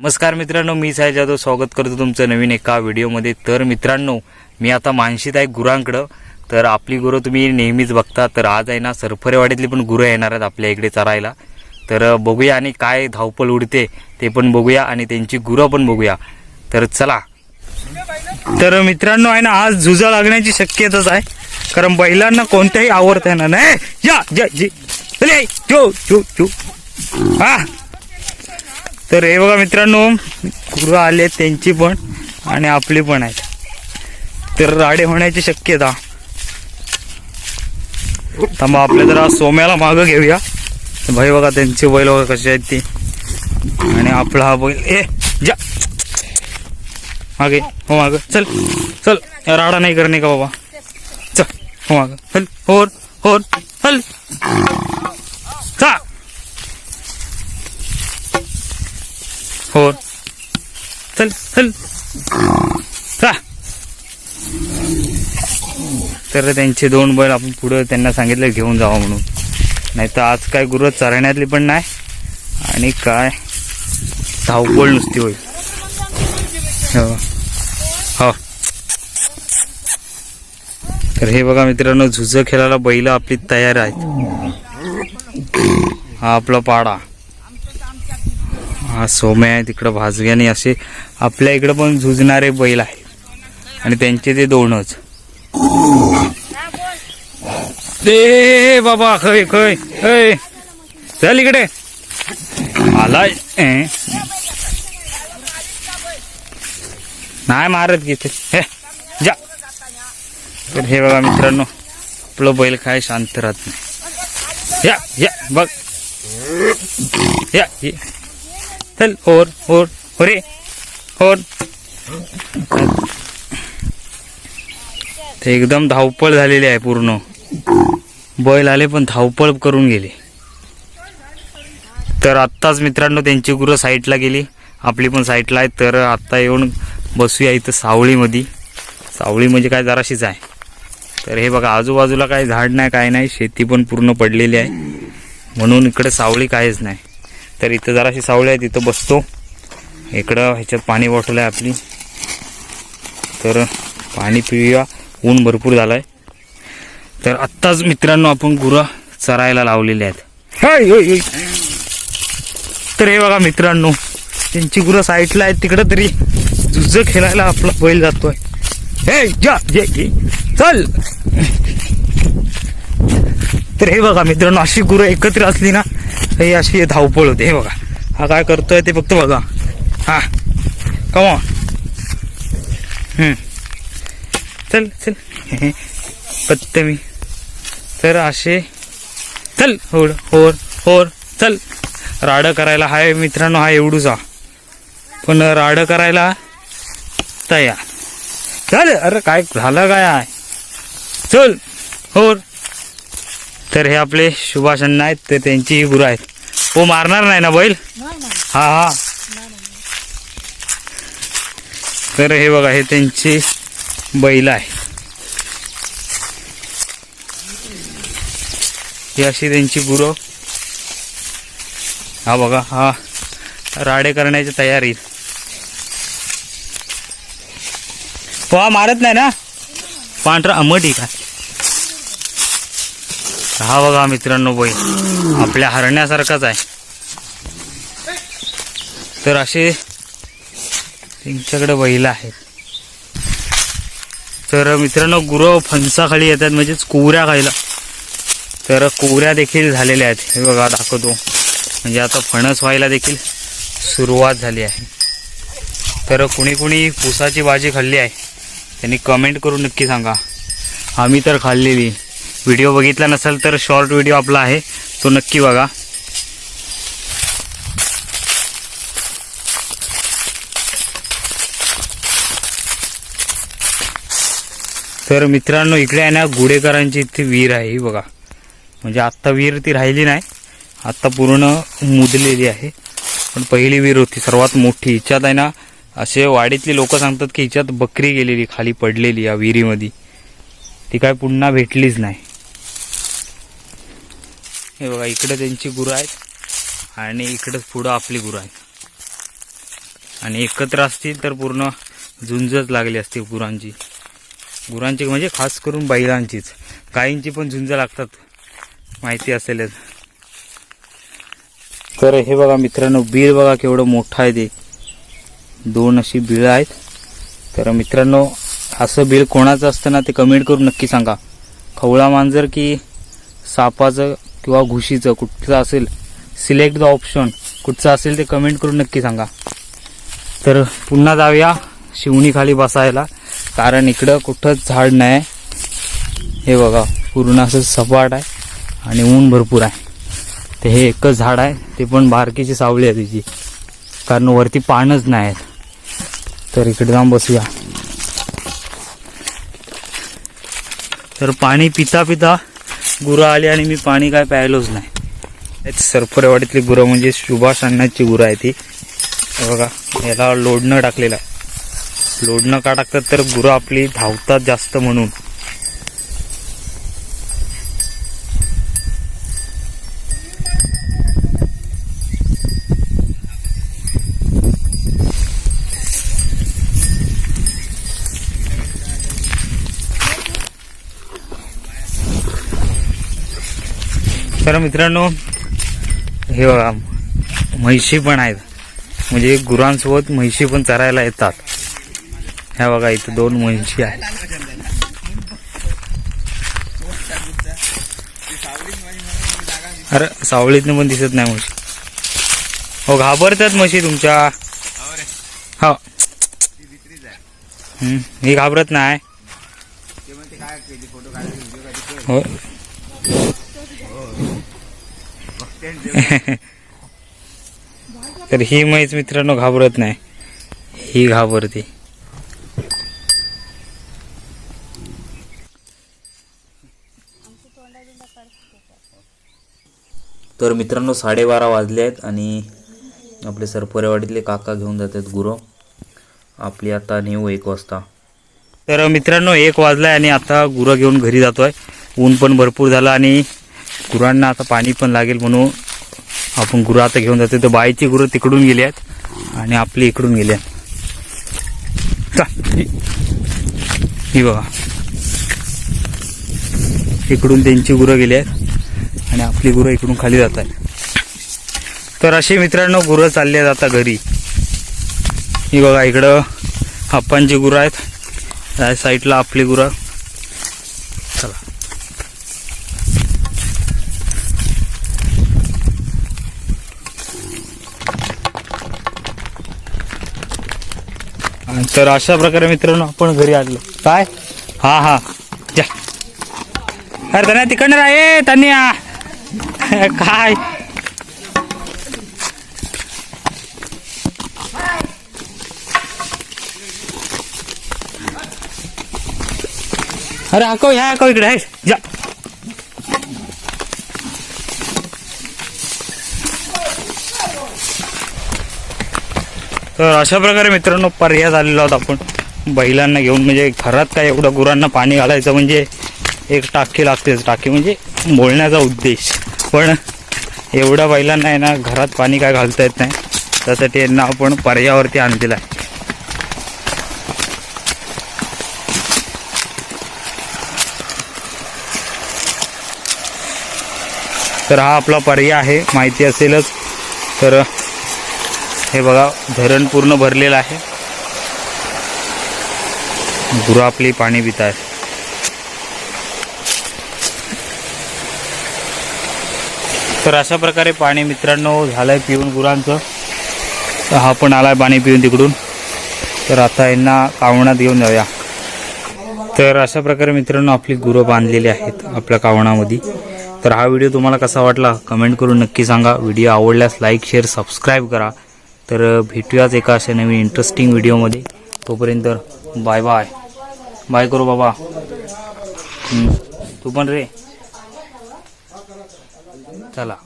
नमस्कार मित्रांनो मी साई जाधव. स्वागत करतो तुमचं नवीन एका व्हिडिओमध्ये. तर मित्रांनो मी आता मानशीत आहे गुरांकडं. तर आपली गुरं तुम्ही नेहमीच बघता. तर आज आहे ना सरफरेवाडीतली पण गुरं येणार आहेत आपल्या इकडे चरायला. तर बघूया आणि काय धावपळ उडते ते पण बघूया आणि त्यांची गुरं पण बघूया. तर चला. तर मित्रांनो आहे ना आज झुजा लागण्याची शक्यताच आहे. कारण बैलांना कोणत्याही आवडता येणार नाही या या जी. अरे, हा. तर हे बघा मित्रांनो गुरु आले त्यांची पण आणि आपली पण आहेत. तर राडे होण्याची शक्यता. थांबा आपल्या जरा सोम्याला मागं घेऊया. भाई बघा त्यांचे बैल वगैरे कसे आहेत ते. आणि आपला हा बैल ए जा. मागे हो माग. चल चल. या राडा नाही करणे का बाबा? चल हो माग. हल होर होर हल चा होर चल चल. चा तर त्यांचे दोन बैल आपण पुढं त्यांना सांगितलं घेऊन जावं म्हणून. नाही तर आज काय गुरु चरण्यातली पण नाही. आणि काय? धावपळ नुसती होईल. हो. हो. तर हे बघा मित्रांनो झुज खेळायला बैल आपली तयार आहेत. हा आपला पाडा. हा सोम्या आहे तिकडं भाजग्याने असे आपल्या इकडं पण झुजणारे बैल आहे आणि त्यांचे ते दोनच. ते बाबा खय खय खय चल इकडे. आलाय. नाही मारत घेते हे जा. तर हे बघा मित्रांनो आपलं बैल काय शांत राहत नाही. या या बघ. या या. चल और और अरे और ते एकदम धावपळ झालेली आहे पूर्ण. बैल आले पण धावपळ करून गेले. तर आत्ताच मित्रांनो त्यांची गुरं साईटला गेली. आपली पण साईटला आहे तर आत्ता येऊन बसूया इथं सावळीमध्ये. सावळी म्हणजे काय जराशीच आहे. तर हे बघा आजूबाजूला काय झाड नाही काय नाही शेती पण पूर्ण पडलेली आहे. म्हणून इकडे सावळी काहीच नाही. तर इथं जराशी सावळी आहे तिथं बसतो. इकडं ह्याच्यात पाणी बॉटल आहे आपली. तर पाणी पिऊया. ऊन भरपूर झालं आहे तर आत्ताच मित्रांनो आपण गुरं चरायला लावलेले आहेत. तर हे बघा मित्रांनो त्यांची गुरं साईडला आहेत तिकडं तरी जुज खेळायला आपला बैल जातोय. हे जा जे. चल. तर हे बघा मित्रांनो अशी गुरं एकत्र असली ना ही अशी धावपळ होते हे बघा. हा काय करतोय ते फक्त बघा. हा. कमा चल चल. पत्ते मी. तर असे. चल. होड होर होर. चल. राड करायला हाय मित्रांनो हा एवढूचा पण राड करायला तयार. चल. अरे काय झालं काय आहे चल. होर. तर हे आपले सुभाष अण्णा आहेत ते त्यांचीही गुरु आहेत. हो मारणार नाही ना बैल? हा हा. तर हे बघा हे त्यांची बैल आहे. ही अशी त्यांची गुरु. हा बघा हा. राडे करण्याची तयारी. हो हा मारत नाही ना? पांढरा मग ठीक आहे हा बघा मित्रांनो बैल. आपल्या हरण्यासारखाच आहे. तर असे त्यांच्याकडे बैल आहेत. तर मित्रांनो गुरं फणसाखाली येतात म्हणजेच कोवऱ्या खायला. तर कोवऱ्या देखील झालेल्या आहेत. हे बघा दाखवतो. म्हणजे आता फणस व्हायला देखील सुरुवात झाली आहे. तर कुणी कुणी पुसाची भाजी खाल्ली आहे. त्यांनी कमेंट करून नक्की सांगा. आम्ही तर खाल्लेली. व्हिडिओ बघितला नसेल तर शॉर्ट व्हिडिओ आपला आहे. तो नक्की बघा. तर मित्रांनो इकडे आहे ना गुडेकरांची इथे विहीर आहे ही बघा. म्हणजे आत्ता विहीर ती राहिली नाही. आत्ता पूर्ण मुदलेली आहे. पण पहिली विहीर होती सर्वात मोठी. हिच्यात आहे ना असे वाडीतली लोक सांगतात की हिच्यात बकरी गेलेली खाली पडलेली या विहिरीमध्ये. ती काय पुन्हा भेटलीच नाही. हे बघा इकडे त्यांची गुरं आहेत आणि इकडं पुढं आपली गुरं आहेत. आणि एकत्र असतील तर पूर्ण झुंजच लागली असते गुरांची. गुरांची म्हणजे खास करून बैलांचीच. गायींची पण झुंज लागतात माहिती असेलच तर हे बघा मित्रांनो बिळ बघा केवढं मोठं आहे ते. दोन अशी बिळं आहेत. तर मित्रांनो असं बीळ कोणाचं असतं ना ते कमेंट करून नक्की सांगा. खवळा मांजर की सापाचं किंवा घुशीचं कुठचं असेल सिलेक्ट द ऑप्शन कुठचं असेल ते कमेंट करून नक्की सांगा. तर पुन्हा जाऊया शिवणीखाली बसायला कारण इकडं कुठंच झाड नाही. हे बघा पूर्ण असं सपाट आहे आणि ऊन भरपूर आहे. ते हे एकच झाड आहे ते पण बारकीची सावली आहे तिची. कारण वरती पानच नाही आहेत. तर इकडे जाऊन बसूया. तर पाणी पिता पिता गुरं आली आणि मी पाणी काय प्यायलोच नाही. सरफरेवाडीतली गुरं म्हणजे सुभाष अण्णाची गुरं आहे ती. बघा याला लोडणं टाकलेलं आहे. लोडणं का टाकतात तर गुरं आपली धावतात जास्त म्हणून. तर मित्रांनो हे बघा म्हैशी पण आहेत. म्हणजे गुरांसोबत म्हैशी पण चरायला येतात. ह्या बघा इथं दोन म्हैशी आहेत. अरे सावळीतनं पण दिसत नाही म्हशी. हो घाबरतात म्हशी तुमच्या. हो. मी घाबरत नाही. हो. तर ही म्हैस मित्रांनो घाबरत नाही. ही घाबरते. तर मित्रांनो साडेबारा वाजले आहेत आणि आपले सरपरेवाडीतले काका घेऊन जातात गुरं. आपली आता नेऊ एक वाजता. तर मित्रांनो एक वाजलाय आणि आता गुरं घेऊन घरी जातोय. ऊन पण भरपूर झालं आणि गुरांना आता पाणी पण लागेल म्हणून आपण गुरं आता घेऊन जातो तर बाईची गुरं तिकडून गेली आहेत आणि आपली इकडून गेली आहेत. ही- बघा. इकडून त्यांची गुरं गेली आहेत आणि आपली गुरं इकडून खाली जात आहेत. तर असे मित्रांनो गुरं चालले आहेत आता घरी. ही बघा इकडं आप्पांची गुरं आहेत. त्या साईडला आपली गुरं चला तर अशा प्रकारे मित्रांनो आपण घरी आलो. काय? हा हा. जा. अरे तन्या तिकडनं राहे तन्या काय? अरे हाकव ह्या हाकव इकडे? आहे जा. तर अशा प्रकारे मित्रांनो पर्याय झालेलो आहोत आपण. बैलांना घेऊन म्हणजे घरात काय एवढं गुरांना पाणी घालायचं म्हणजे एक टाकी लागतेच. टाकी म्हणजे बोलण्याचा उद्देश. पण एवढ्या बैलांना आहे ना घरात पाणी काय घालता येत नाही. त्यासाठी यांना आपण पर्यावरती आणलेलं आहे. तर हा आपला पर्याय आहे. माहिती असेलच. तर हे बघा धरण पूर्ण भरलेलं आहे. गुरु आपली पाणी पित आहे. तर अशा प्रकारे पाणी मित्रांनो झालंय पिऊन गुरांचं. तर हा पण आलाय पाणी पिऊन तिकडून. तर आता यांना कावणात घेऊन जाऊया. तर अशा प्रकारे मित्रांनो आपली गुरं बांधलेली आहेत आपल्या कावणामध्ये. तर हा व्हिडिओ तुम्हाला कसा वाटला कमेंट करून नक्की सांगा. व्हिडिओ आवडल्यास लाईक शेअर सबस्क्राईब करा. तर भेटूयाच एका अशा नवीन इंटरेस्टिंग व्हिडिओमध्ये तोपर्यंत बाय बाय बाय करू बाबा. तू पण रे. चला.